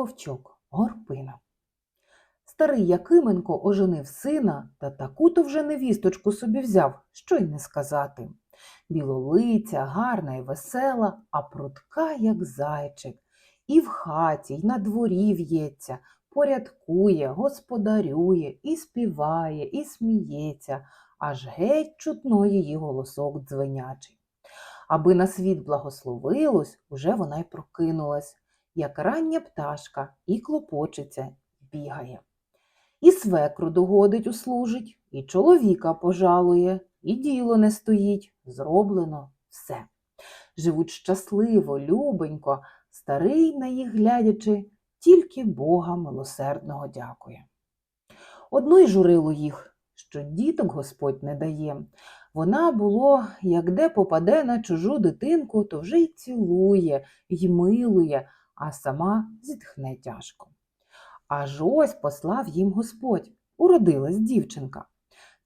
вовчок Горпина. Старий Якименко оженив сина та таку то вже невісточку собі взяв, що й не сказати. Білолиця, гарна і весела, а прудка, як зайчик. І в хаті, й на дворі в'ється, порядкує, господарює, і співає, і сміється, аж геть чутно її голосок дзвенячий. Аби на світ благословилось, уже вона й прокинулась, як рання пташка, і клопочеться, бігає. І свекру догодить услужить, і чоловіка пожалує, і діло не стоїть, зроблено все. Живуть щасливо, любенько, старий на їх глядячи, тільки Бога милосердного дякує. Одно й журило їх, що діток Господь не дає. Вона було, як де попаде на чужу дитинку, то вже й цілує, й милує, а сама зітхне тяжко. Аж ось послав їм Господь, уродилась дівчинка.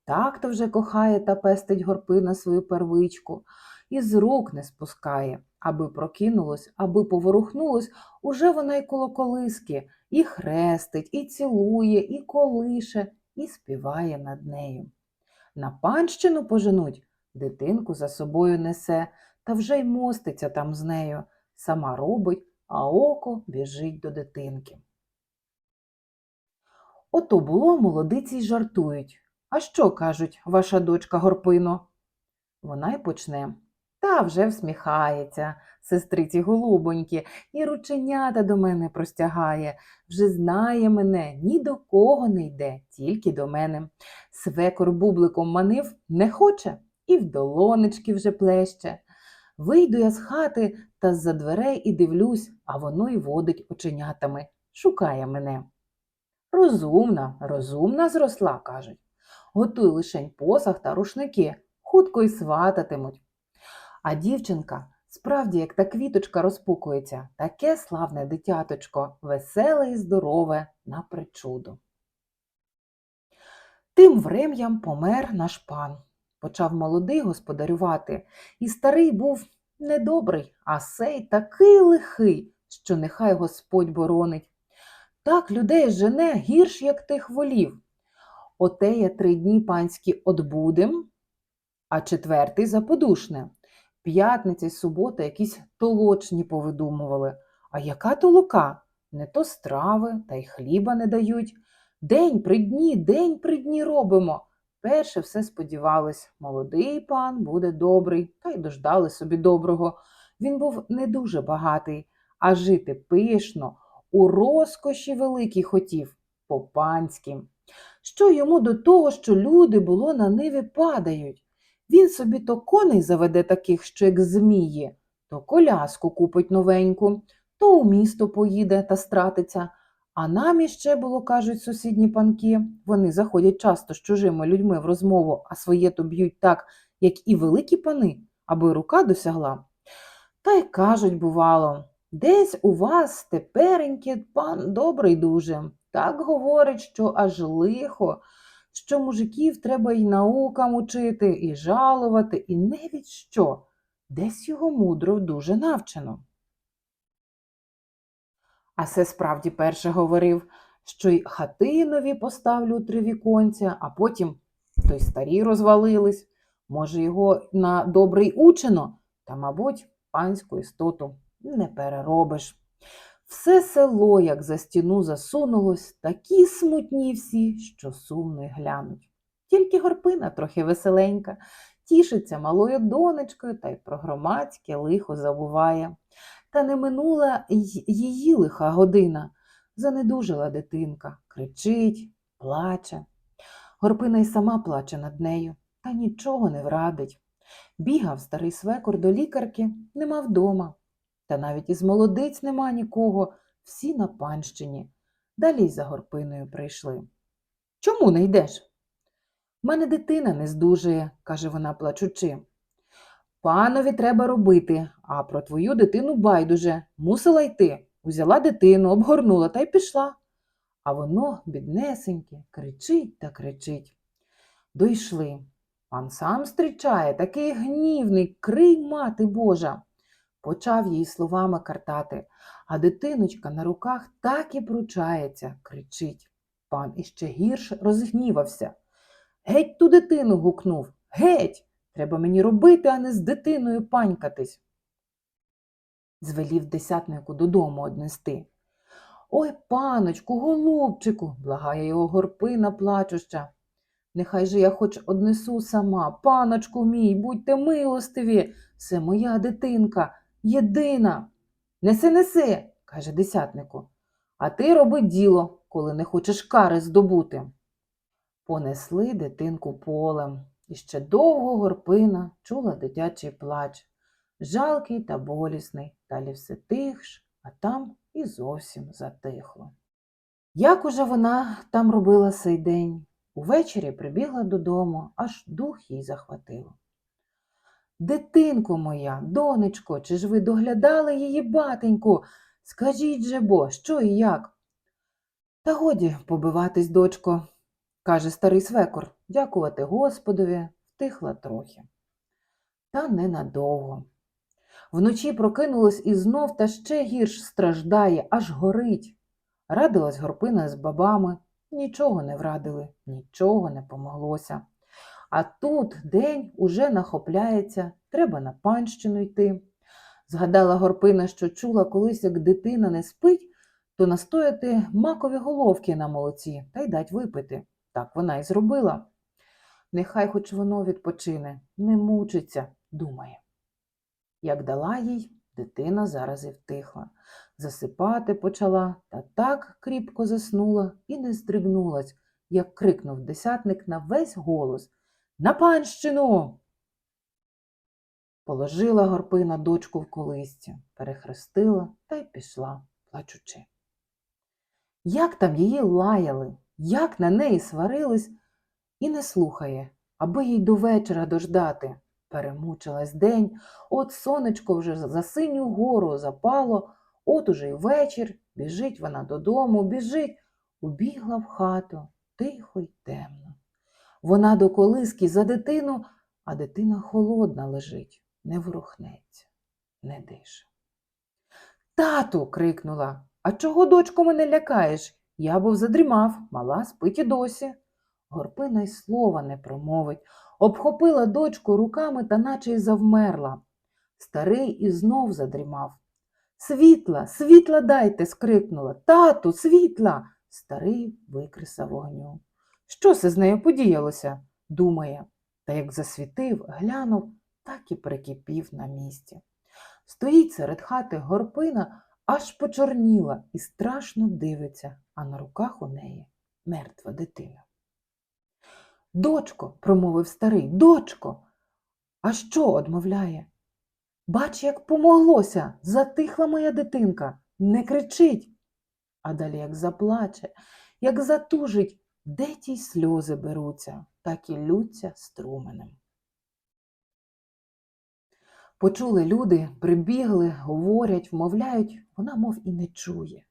Так то вже кохає та пестить горпина свою первичку, і з рук не спускає, аби прокинулось, аби поворухнулось, уже вона й коло колиски, і хрестить, і цілує, і колише, і співає над нею. На панщину поженуть, дитинку за собою несе, та вже й моститься там з нею, сама робить, а око біжить до дитинки. Ото було молодиці й жартують. А що кажуть, ваша дочка Горпино? Вона й почне. Та вже всміхається, сестриці голубоньки, і рученята до мене простягає. Вже знає мене, ні до кого не йде, тільки до мене. Свекор бубликом манив не хоче і в долонечки вже плеще. Вийду я з хати та з-за дверей і дивлюсь, а воно й водить оченятами, шукає мене. Розумна, розумна зросла, кажуть. Готуй лишень посах та рушники, хутко й свататимуть. А дівчинка справді, як та квіточка розпукується, таке славне дитяточко, веселе і здорове на причуду. Тим врем'ям помер наш пан. Почав молодий господарювати, і старий був недобрий, а сей такий лихий, що нехай Господь боронить. Так людей жене гірш, як тих волів. Отеє три дні панські одбудем, а четвертий заподушне. П'ятниця й субота якісь толочні повидумували. А яка толока? Не то страви, та й хліба не дають. День при дні, день при дні робимо. Перше все сподівались, молодий пан буде добрий, та й дождали собі доброго. Він був не дуже багатий, а жити пишно, у розкоші великій хотів, по-панськи. Що йому до того, що люди було на ниві падають? Він собі то коней заведе таких, що як змії, то коляску купить новеньку, то у місто поїде та стратиться. А нам іще було, кажуть сусідні панки, вони заходять часто з чужими людьми в розмову, а своє то б'ють так, як і великі пани, аби рука досягла. Та й кажуть, бувало, десь у вас тепереньки пан добрий дуже. Так говорить, що аж лихо, що мужиків треба й наукам учити, і жалувати, і не від що. Десь його мудро дуже навчено. А се справді перше говорив, що й хати нові поставлю три віконця, а потім то й старі розвалились. Може, його на добрий учено, та, мабуть, панську істоту не переробиш. Все село, як за стіну засунулось, такі смутні всі, що сумно й глянуть. Тільки горпина трохи веселенька, тішиться малою донечкою та й про громадське лихо забуває. Та не минула й її лиха година. Занедужила дитинка, кричить, плаче. Горпина й сама плаче над нею, та нічого не врадить. Бігав старий свекор до лікарки, нема вдома. Та навіть із молодиць нема нікого, всі на панщині. Далі й за горпиною прийшли. Чому не йдеш? Мене дитина не здужує, каже вона, плачучи. Панові треба робити, а про твою дитину байдуже. Мусила йти. Узяла дитину, обгорнула та й пішла. А воно, біднесеньке, кричить та кричить. Дойшли. Пан сам зустрічає, такий гнівний, крий, мати Божа. почав її словами картати, а дитиночка на руках так і пручається, кричить. Пан іще гірше розгнівався. Геть ту дитину гукнув. Геть! Треба мені робити, а не з дитиною панькатись. Звелів десятнику додому однести. Ой, паночку, голубчику, благає його горпина плачуща. Нехай же я хоч однесу сама, паночку мій, будьте милостиві, це моя дитинка, єдина. Неси, неси, каже десятнику, а ти роби діло, коли не хочеш кари здобути. Понесли дитинку полем, і ще довго горпина чула дитячий плач, жалкий та болісний, далі все тихш, а там і зовсім затихло. Як уже вона там робила сей день? Увечері прибігла додому, аж дух їй захватило. Дитинко моя, донечко, чи ж ви доглядали її батеньку? Скажіть же бо, що і як? Та годі побиватись, дочко, каже старий свекор, дякувати Господові, втихла трохи. Та ненадовго. Вночі прокинулась і знов та ще гірш страждає, аж горить. Радилась горпина з бабами, нічого не врадили, нічого не помоглося. А тут день уже нахопляється, треба на панщину йти. Згадала горпина, що чула колись, як дитина не спить, то настояти макові головки на молоці та й дать випити. Так вона й зробила. Нехай хоч воно відпочине, не мучиться, думає. Як дала їй, дитина зараз і втихла. Засипати почала та так кріпко заснула і не здригнулась, як крикнув десятник на весь голос На панщину. Положила горпина дочку в колисці, перехрестила та й пішла, плачучи. Як там її лаяли, як на неї сварились, і не слухає, аби їй до вечора дождати. Перемучилась день, от сонечко вже за синю гору запало, от уже й вечір, біжить вона додому, біжить, убігла в хату, тихо й темно. Вона до колиски за дитину, а дитина холодна лежить, не ворухнеться, не дише. Тату. крикнула. А чого, дочко, мене лякаєш? Я був задрімав, мала спить і досі. Горпина й слова не промовить, обхопила дочку руками та наче й завмерла. Старий і знов задрімав. Світла, світла дайте. скрикнула. Тату, світла. Старий викрисав вогню. Що це з нею подіялося? думає, та як засвітив, глянув, так і прикипів на місці. Стоїть серед хати горпина, аж почорніла і страшно дивиться, а на руках у неї мертва дитина. Дочко, промовив старий, дочко. А що одмовляє? Бач, як помоглося, затихла моя дитинка, не кричить. А далі як заплаче, як затужить, де ті сльози беруться, так і лються струменем. Почули люди, прибігли, говорять, вмовляють, вона, мов і не чує,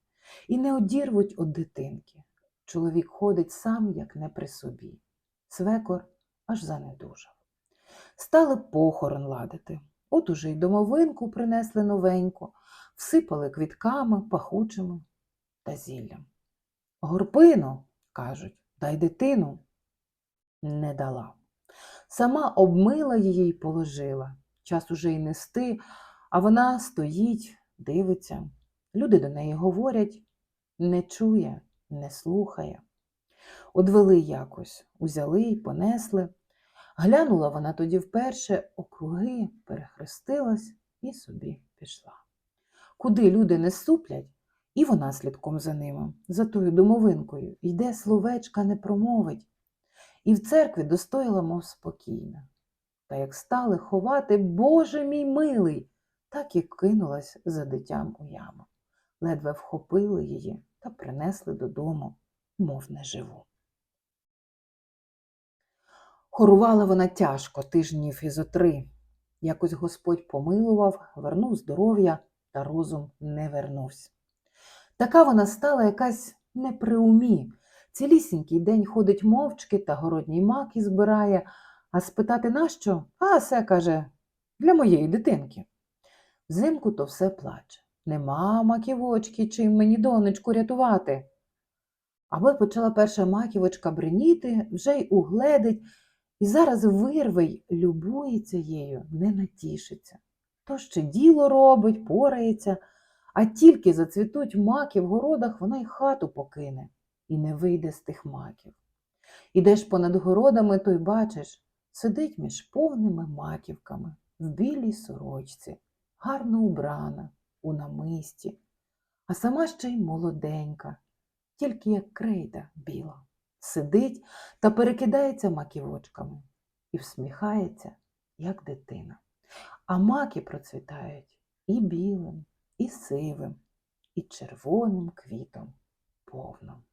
і не одірвуть від дитинки. Чоловік ходить сам, як не при собі. Свекор аж занедужав. Стали похорон ладити. От уже й домовинку принесли новеньку, всипали квітками, пахучими та зіллям. Горпину, кажуть, дай дитину. Не дала. Сама обмила її й положила. Час уже й нести, а вона стоїть, дивиться. Люди до неї говорять, не чує, не слухає. Одвели якось, узяли й понесли. Глянула вона тоді вперше округи, перехрестилась і собі пішла. Куди люди не суплять, і вона слідком за ними, за тою домовинкою, йде словечка не промовить, і в церкві достояла, мов спокійна. Та як стали ховати, Боже мій милий, так і кинулась за дитям у яму. Ледве вхопили її та принесли додому, мов неживу. Хорувала вона тяжко, тижнів ізо три. Якось Господь помилував, вернув здоров'я, та розум не вернувся. Така вона стала якась не при умі. Цілісінький день ходить мовчки та городній маки збирає, а спитати нащо? А все каже, для моєї дитинки. Взимку то все плаче. Нема маківочки, чим мені донечку рятувати. Аби почала перша маківочка бреніти, вже й угледить, і зараз вирве й любується їю, не натішиться. То ще діло робить, порається, а тільки зацвітуть маки в городах, вона й хату покине і не вийде з тих маків. Ідеш понад городами, то й бачиш, сидить між повними маківками в білій сорочці, гарно убрана, у намисті, а сама ще й молоденька, тільки як крейда біла, сидить та перекидається маківочками і всміхається, як дитина. А маки процвітають і білим, і сивим, і червоним квітом повно.